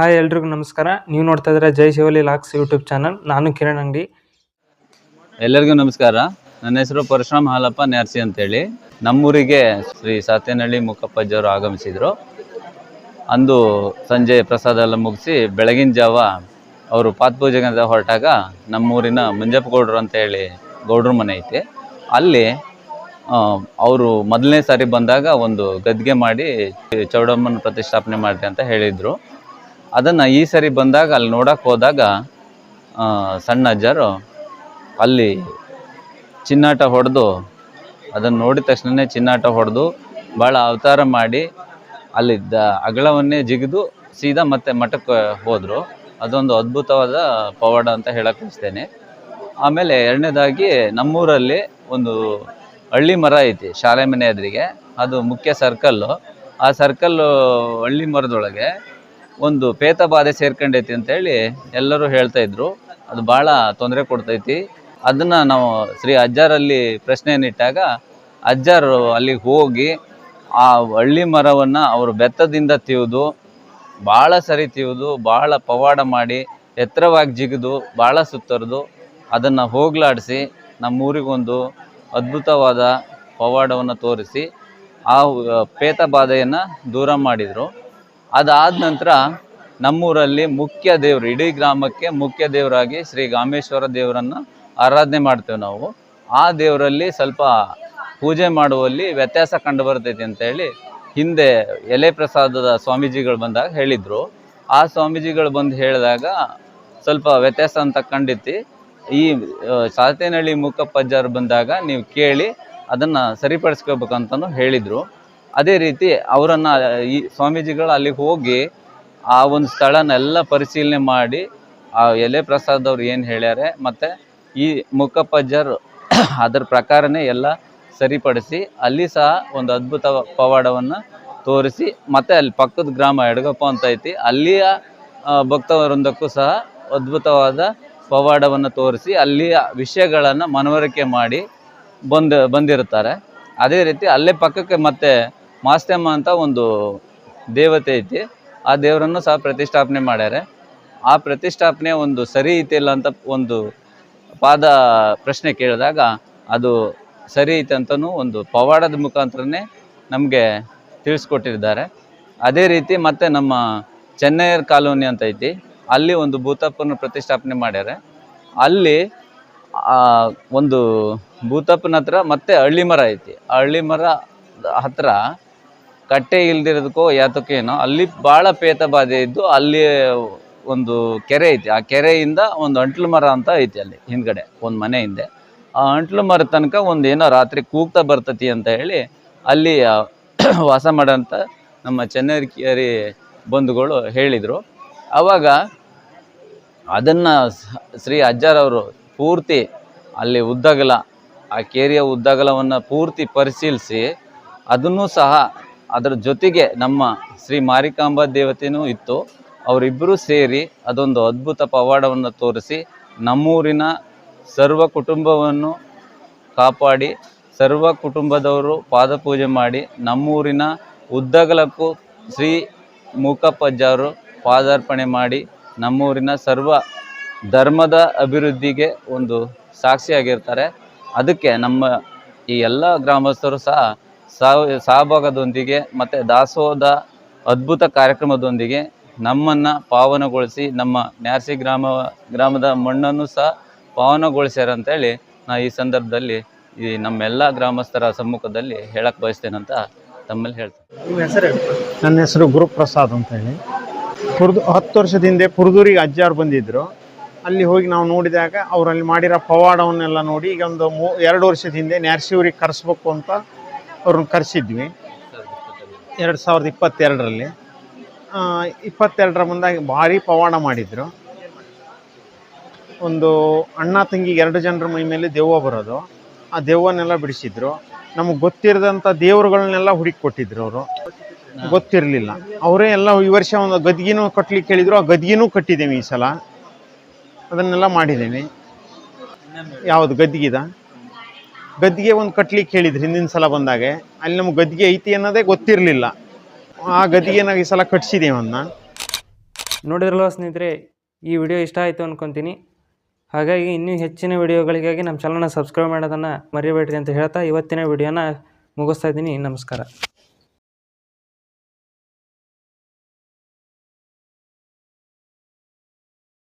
Hi ಎಲ್ರಿಗೂ ನಮಸ್ಕಾರ. ನೀವು ನೋಡ್ತಾ ಇದ್ರೆ Jai Shivali logs YouTube channel. ನಾನು ಕಿರಣ್ ಅಂಗಡಿ. ಎಲ್ಲರಿಗೂ ನಮಸ್ಕಾರ. ನನ್ನ ಹೆಸರು ಪರಶುರಾಮ್ ಹಾಲಪ್ಪ ನ್ಯಾರ್ಸಿ ಅಂತೇಳಿ. ನಮ್ಮೂರಿಗೆ ಶ್ರೀ ಸಾತೇನಹಳ್ಳಿ ಮುಖಪ್ಪಜ್ಜವರು ಆಗಮಿಸಿದರು. ಅಂದು ಸಂಜೆ ಪ್ರಸಾದ ಎಲ್ಲ ಮುಗಿಸಿ ಬೆಳಗಿನ ಜಾವ ಅವರು ಪಾತ್ಪೂಜೆಗೆ ಅಂತ ಹೊರಟಾಗ ನಮ್ಮೂರಿನ ಮುಂಜಪ್ಪ ಗೌಡ್ರು ಅಂತ ಹೇಳಿ ಗೌಡ್ರ ಮನೆ ಐತೆ. ಅಲ್ಲಿ ಅವರು ಮೊದಲನೇ ಸಾರಿ ಬಂದಾಗ ಒಂದು ಗದ್ದಿಗೆ ಮಾಡಿ ಚೌಡಮ್ಮನ ಪ್ರತಿಷ್ಠಾಪನೆ ಮಾಡಿದೆ ಅಂತ ಹೇಳಿದರು. ಅದನ್ನು ಈ ಸರಿ ಬಂದಾಗ ಅಲ್ಲಿ ನೋಡಕ್ಕೆ ಹೋದಾಗ ಸಣ್ಣ ಅಜ್ಜರು ಅಲ್ಲಿ ಚಿನ್ನಾಟ ಹೊಡೆದು ಅದನ್ನು ನೋಡಿದ ತಕ್ಷಣವೇ ಚಿನ್ನಾಟ ಹೊಡೆದು ಭಾಳ ಅವತಾರ ಮಾಡಿ ಅಲ್ಲಿದ್ದ ಅಗಳವನ್ನೇ ಜಿಗಿದು ಸೀದಾ ಮತ್ತೆ ಮಠಕ್ಕೆ ಹೋದರು. ಅದೊಂದು ಅದ್ಭುತವಾದ ಪವಾಡ ಅಂತ ಹೇಳಕ್ಕೆ ಬಯಸ್ತೇನೆ. ಆಮೇಲೆ ಎರಡನೇದಾಗಿ ನಮ್ಮೂರಲ್ಲಿ ಒಂದು ಹಳ್ಳಿ ಮರ ಐತಿ ಶಾಲೆ ಮನೆ ಎದುರಿಗೆ. ಅದು ಮುಖ್ಯ ಸರ್ಕಲ್ಲು. ಆ ಸರ್ಕಲ್ಲು ಹಳ್ಳಿ ಮರದೊಳಗೆ ಒಂದು ಪೇತ ಬಾಧೆ ಸೇರ್ಕೊಂಡೈತಿ ಅಂತೇಳಿ ಎಲ್ಲರೂ ಹೇಳ್ತಾ ಇದ್ರು. ಅದು ಭಾಳ ತೊಂದರೆ ಕೊಡ್ತೈತಿ. ಅದನ್ನ ನಾವು ಶ್ರೀ ಅಜ್ಜಾರಲ್ಲಿ ಪ್ರಶ್ನೆಯನ್ನಿಟ್ಟಾಗ ಅಜ್ಜಾರು ಅಲ್ಲಿಗೆ ಹೋಗಿ ಆ ಹಳ್ಳಿ ಮರವನ್ನು ಅವರು ಬೆತ್ತದಿಂದ ತಿವಿದು ಭಾಳ ಸರಿ ತಿವಿದು ಭಾಳ ಪವಾಡ ಮಾಡಿ ಎತ್ತರವಾಗಿ ಜಿಗಿದು ಭಾಳ ಸುತ್ತರಿದು ಅದನ್ನು ಹೋಗ್ಲಾಡಿಸಿ ನಮ್ಮೂರಿಗೊಂದು ಅದ್ಭುತವಾದ ಪವಾಡವನ್ನು ತೋರಿಸಿ ಆ ಪೇತ ಬಾಧೆಯನ್ನು ದೂರ ಮಾಡಿದರು. ಅದಾದ ನಂತರ ನಮ್ಮೂರಲ್ಲಿ ಮುಖ್ಯ ದೇವರು, ಇಡೀ ಗ್ರಾಮಕ್ಕೆ ಮುಖ್ಯ ದೇವರಾಗಿ ಶ್ರೀ ಗಾಮೇಶ್ವರ ದೇವರನ್ನು ಆರಾಧನೆ ಮಾಡ್ತೇವೆ ನಾವು. ಆ ದೇವರಲ್ಲಿ ಸ್ವಲ್ಪ ಪೂಜೆ ಮಾಡುವಲ್ಲಿ ವ್ಯತ್ಯಾಸ ಕಂಡು ಬರ್ತೈತಿ ಅಂತ ಹೇಳಿ ಹಿಂದೆ ಎಲೆ ಪ್ರಸಾದದ ಸ್ವಾಮೀಜಿಗಳು ಬಂದಾಗ ಹೇಳಿದ್ರು. ಆ ಸ್ವಾಮೀಜಿಗಳು ಬಂದು ಹೇಳಿದಾಗ ಸ್ವಲ್ಪ ವ್ಯತ್ಯಾಸ ಅಂತ ಕಂಡಿತಿ. ಈ ಸಾತೇನಹಳ್ಳಿ ಮೂಕಪ್ಪಜ್ಜಾರು ಬಂದಾಗ ನೀವು ಕೇಳಿ ಅದನ್ನು ಸರಿಪಡಿಸ್ಕೋಬೇಕಂತನೂ ಹೇಳಿದರು. ಅದೇ ರೀತಿ ಅವರನ್ನು ಈ ಸ್ವಾಮೀಜಿಗಳು ಅಲ್ಲಿಗೆ ಹೋಗಿ ಆ ಒಂದು ಸ್ಥಳನೆಲ್ಲ ಪರಿಶೀಲನೆ ಮಾಡಿ ಆ ಎಲೆ ಪ್ರಸಾದ್ ಅವ್ರು ಏನು ಹೇಳ್ಯಾರೆ ಮತ್ತು ಈ ಮುಖಪಜ್ಜರು ಅದರ ಪ್ರಕಾರನೇ ಎಲ್ಲ ಸರಿಪಡಿಸಿ ಅಲ್ಲಿ ಸಹ ಒಂದು ಅದ್ಭುತ ಪವಾಡವನ್ನು ತೋರಿಸಿ ಮತ್ತು ಅಲ್ಲಿ ಪಕ್ಕದ ಗ್ರಾಮ ಎಡಗಪ್ಪ ಅಂತ ಐತಿ ಅಲ್ಲಿಯ ಭಕ್ತವೃಂದಕ್ಕೂ ಸಹ ಅದ್ಭುತವಾದ ಪವಾಡವನ್ನು ತೋರಿಸಿ ಅಲ್ಲಿಯ ವಿಷಯಗಳನ್ನು ಮನವರಿಕೆ ಮಾಡಿ ಬಂದು, ಬಂದಿರುತ್ತಾರೆ. ಅದೇ ರೀತಿ ಅಲ್ಲೇ ಪಕ್ಕಕ್ಕೆ ಮತ್ತೆ ಮಾಸ್ತೆಮ್ಮ ಅಂತ ಒಂದು ದೇವತೆ ಐತಿ. ಆ ದೇವರನ್ನು ಸಹ ಪ್ರತಿಷ್ಠಾಪನೆ ಮಾಡ್ಯಾರೆ. ಆ ಪ್ರತಿಷ್ಠಾಪನೆ ಒಂದು ಸರಿ ಐತಿಲ್ಲ ಅಂತ ಒಂದು ಪಾದ ಪ್ರಶ್ನೆ ಕೇಳಿದಾಗ ಅದು ಸರಿ ಐತೆ ಅಂತಲೂ ಒಂದು ಪವಾಡದ ಮುಖಾಂತರನೇ ನಮಗೆ ತಿಳಿಸ್ಕೊಟ್ಟಿದ್ದಾರೆ. ಅದೇ ರೀತಿ ಮತ್ತೆ ನಮ್ಮ ಚೆನ್ನೈಯರ್ ಕಾಲೋನಿ ಅಂತ ಐತಿ. ಅಲ್ಲಿ ಒಂದು ಭೂತಪ್ಪನ ಪ್ರತಿಷ್ಠಾಪನೆ ಮಾಡ್ಯಾರೆ. ಅಲ್ಲಿ ಆ, ಒಂದು ಭೂತಪ್ಪನ ಹತ್ರ ಮತ್ತೆ ಹಳ್ಳಿ ಮರ ಐತಿ. ಆ ಹಳ್ಳಿ ಮರ ಹತ್ರ ಕಟ್ಟೆ ಇಲ್ದಿರೋದಕ್ಕೋ ಯಾತಕ್ಕೇನೋ, ಅಲ್ಲಿ ಭಾಳ ಪೇತ ಬಾಧೆ ಇದ್ದು ಅಲ್ಲಿ ಒಂದು ಕೆರೆ ಐತಿ. ಆ ಕೆರೆಯಿಂದ ಒಂದು ಅಂಟ್ಲು ಮರ ಅಂತ ಐತಿ ಅಲ್ಲಿ ಹಿಂದ್ಗಡೆ, ಒಂದು ಮನೆ ಹಿಂದೆ. ಆ ಅಂಟ್ಲು ಮರ ತನಕ ಒಂದು ಏನೋ ರಾತ್ರಿ ಕೂಗ್ತಾ ಬರ್ತತಿ ಅಂತ ಹೇಳಿ ಅಲ್ಲಿ ವಾಸ ಮಾಡೋಂಥ ನಮ್ಮ ಚೆನ್ನೈರಿ ಬಂಧುಗಳು ಹೇಳಿದರು. ಆವಾಗ ಅದನ್ನು ಶ್ರೀ ಅಜ್ಜಾರವರು ಪೂರ್ತಿ ಅಲ್ಲಿ ಉದ್ದಗಲ, ಆ ಕೇರಿಯ ಉದ್ದಗಲವನ್ನು ಪೂರ್ತಿ ಪರಿಶೀಲಿಸಿ, ಅದನ್ನು ಸಹ ಅದರ ಜೊತೆಗೆ ನಮ್ಮ ಶ್ರೀ ಮಾರಿಕಾಂಬಾ ದೇವತೆಯೂ ಇತ್ತು. ಅವರಿಬ್ಬರೂ ಸೇರಿ ಅದೊಂದು ಅದ್ಭುತ ಪವಾಡವನ್ನು ತೋರಿಸಿ ನಮ್ಮೂರಿನ ಸರ್ವ ಕುಟುಂಬವನ್ನು ಕಾಪಾಡಿ, ಸರ್ವ ಕುಟುಂಬದವರು ಪಾದಪೂಜೆ ಮಾಡಿ, ನಮ್ಮೂರಿನ ಉದ್ದಗಲಕ್ಕೂ ಶ್ರೀ ಮೂಕಪ್ಪಜ್ಜಾರು ಪಾದಾರ್ಪಣೆ ಮಾಡಿ, ನಮ್ಮೂರಿನ ಸರ್ವ ಧರ್ಮದ ಅಭಿವೃದ್ಧಿಗೆ ಒಂದು ಸಾಕ್ಷಿಯಾಗಿರ್ತಾರೆ. ಅದಕ್ಕೆ ನಮ್ಮ ಈ ಎಲ್ಲ ಗ್ರಾಮಸ್ಥರು ಸಹ ಸಹಭಾಗದೊಂದಿಗೆ ಮತ್ತು ದಾಸೋಹದ ಅದ್ಭುತ ಕಾರ್ಯಕ್ರಮದೊಂದಿಗೆ ನಮ್ಮನ್ನು ಪಾವನಗೊಳಿಸಿ ನಮ್ಮ ನ್ಯಾರ್ಸಿ ಗ್ರಾಮ ಗ್ರಾಮದ ಮಣ್ಣನ್ನು ಸಹ ಪಾವನಗೊಳಿಸ್ಯಾರ ಅಂತೇಳಿ ನಾ ಈ ಸಂದರ್ಭದಲ್ಲಿ ಈ ನಮ್ಮೆಲ್ಲ ಗ್ರಾಮಸ್ಥರ ಸಮ್ಮುಖದಲ್ಲಿ ಹೇಳಕ್ಕೆ ಬಯಸ್ತೇನಂತ ತಮ್ಮಲ್ಲಿ ಹೇಳ್ತೇನೆ. ನಿಮ್ಮ ಹೆಸರು ನನ್ನ ಹೆಸರು ಗುರುಪ್ರಸಾದ್ ಅಂತ ಹೇಳಿ ಪುರ್ದು ಹತ್ತು ವರ್ಷದ ಹಿಂದೆ ಪುರ್ದೂರಿಗೆ ಅಜ್ಜಾರು ಬಂದಿದ್ದರು ಅಲ್ಲಿ ಹೋಗಿ ನಾವು ನೋಡಿದಾಗ ಅವರಲ್ಲಿ ಮಾಡಿರೋ ಪವಾಡವನ್ನೆಲ್ಲ ನೋಡಿ ಈಗ ಒಂದು ಮೂ ಎರಡು ವರ್ಷದ ಹಿಂದೆ ನ್ಯಾರ್ಸಿವ್ರಿಗೆ ಕರೆಸ್ಬೇಕು ಅಂತ ಅವ್ರನ್ನ ಕರೆಸಿದ್ವಿ. ಎರಡು ಸಾವಿರದ ಇಪ್ಪತ್ತೆರಡರಲ್ಲಿ. ಇಪ್ಪತ್ತೆರಡರ ಮುಂದಾಗಿ ಭಾರಿ ಪವಾಡ ಮಾಡಿದರು. ಒಂದು ಅಣ್ಣ ತಂಗಿಗೆ ಎರಡು ಜನರ ಮೈ ಮೇಲೆ ದೆವ್ವ ಬರೋದು. ಆ ದೆವ್ವನ್ನೆಲ್ಲ ಬಿಡಿಸಿದ್ರು. ನಮಗೆ ಗೊತ್ತಿರದಂಥ ದೇವರುಗಳನ್ನೆಲ್ಲ ಹುಡುಕಿ ಕೊಟ್ಟಿದ್ರು ಅವರು. ಗೊತ್ತಿರಲಿಲ್ಲ. ಅವರೇ ಎಲ್ಲ ಈ ವರ್ಷ ಒಂದು ಗದ್ಗಿನೂ ಕಟ್ಲಿಕ್ಕೆ ಹೇಳಿದ್ರು. ಆ ಗದ್ಗಿನೂ ಕಟ್ಟಿದ್ದೇವೆ ಈ ಸಲ. ಅದನ್ನೆಲ್ಲ ಮಾಡಿದ್ದೇವೆ. ಯಾವುದು ಗದ್ಗಿದ? ಗದ್ಗೆ ಒಂದು ಕಟ್ಲಿಕ್ಕೆ ಹೇಳಿದ್ರು ಹಿಂದಿನ ಸಲ ಬಂದಾಗ. ಅಲ್ಲಿ ನಮ್ಗೆ ಗದ್ದಿಗೆ ಐತಿ ಅನ್ನೋದೇ ಗೊತ್ತಿರಲಿಲ್ಲ. ಆ ಗದ್ಗೆನಾಗ ಈ ಸಲ ಕಟ್ಸಿದ್ದೀವಿ ಅವನ್ನ ನೋಡಿದ್ರಲ್ಲ ಸ್ನೇಹಿತರೆ, ಈ ವಿಡಿಯೋ ಇಷ್ಟ ಆಯಿತು ಅಂದ್ಕೊತೀನಿ ಹಾಗಾಗಿ ಇನ್ನೂ ಹೆಚ್ಚಿನ ವಿಡಿಯೋಗಳಿಗಾಗಿ ನಮ್ಮ ಚಾನಲ್ನ ಸಬ್ಸ್ಕ್ರೈಬ್ ಮಾಡೋದನ್ನು ಮರಿಬೇಡ್ರಿ ಅಂತ ಹೇಳ್ತಾ ಇವತ್ತಿನ ವಿಡಿಯೋನ ಮುಗಿಸ್ತಾ ಇದ್ದೀನಿ. ನಮಸ್ಕಾರ.